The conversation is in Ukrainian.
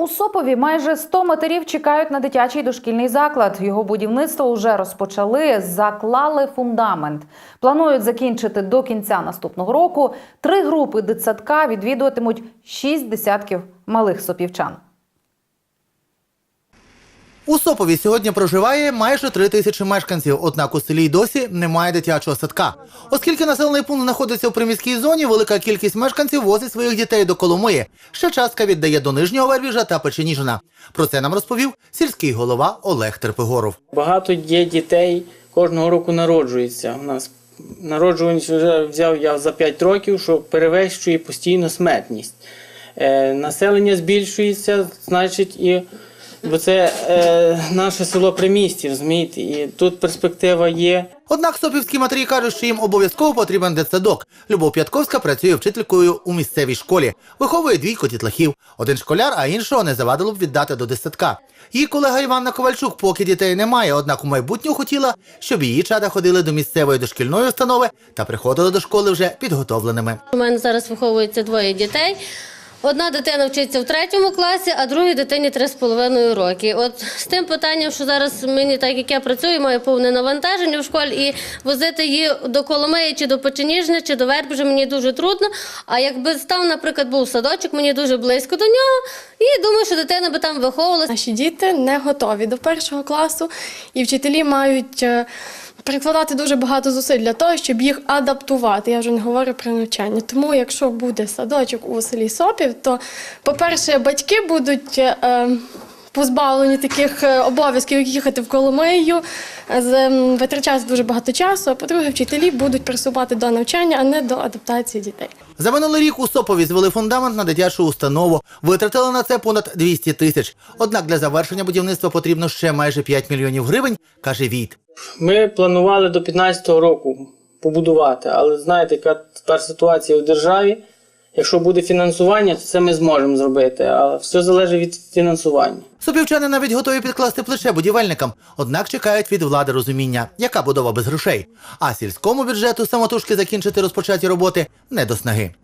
У Сопові майже 100 матерів чекають на дитячий дошкільний заклад. Його будівництво вже розпочали, заклали фундамент. Планують закінчити до кінця наступного року. Три групи дитсадка відвідуватимуть шість десятків малих сопівчан. У Сопові сьогодні проживає майже три тисячі мешканців, однак у селі й досі немає дитячого садка. Оскільки населений пункт знаходиться у приміській зоні, велика кількість мешканців возить своїх дітей до Коломиї. Ще частка віддає до Нижнього Вербіжа та Печеніжина. Про це нам розповів сільський голова Олег Терпигоров. Багато є дітей кожного року народжується. У нас народжуваність вже взяв я за 5 років, що перевищує постійно смертність. Е, населення збільшується, значить, і бо це е, наше село при місті, розумієте, і тут перспектива є. Однак сопівські матері кажуть, що їм обов'язково потрібен дитсадок. Любов П'ятковська працює вчителькою у місцевій школі, виховує двійко дітлахів. Один школяр, а іншого не завадило б віддати до дитсадка. Її колега Іванна Ковальчук поки дітей немає, однак у майбутньому хотіла, щоб її чада ходили до місцевої дошкільної установи та приходили до школи вже підготовленими. У мене зараз виховується двоє дітей. Одна дитина вчиться в третьому класі, а другій дитині три з половиною роки. От з тим питанням, що зараз мені, так як я працюю, маю повне навантаження в школі, і возити її до Коломиї чи до Печеніжни, чи до Вербежа мені дуже трудно. А якби став, наприклад, був садочок, мені дуже близько до нього, і думаю, що дитина би там виховувалася. Наші діти не готові до першого класу, і вчителі мають е, прикладати дуже багато зусиль для того, щоб їх адаптувати. Я вже не говорю про навчання. Тому, якщо буде садочок у селі Сопів, то, по-перше, батьки будуть. е, Позбавлені таких е, обов'язків, як їхати в Коломию, е, з- витрачати дуже багато часу. А по-друге, вчителі будуть присувати до навчання, а не до адаптації дітей. За минулий рік у Сопові звели фундамент на дитячу установу. Витратили на це понад 200 тисяч. Однак для завершення будівництва потрібно ще майже 5 мільйонів гривень, каже Війт. Ми планували до 15-го року побудувати, але знаєте, яка тепер ситуація в державі. Якщо буде фінансування, то це ми зможемо зробити, але все залежить від фінансування. Сопівчани навіть готові підкласти плече будівельникам, однак чекають від влади розуміння, яка будова без грошей. А сільському бюджету самотужки закінчити розпочаті роботи не до снаги.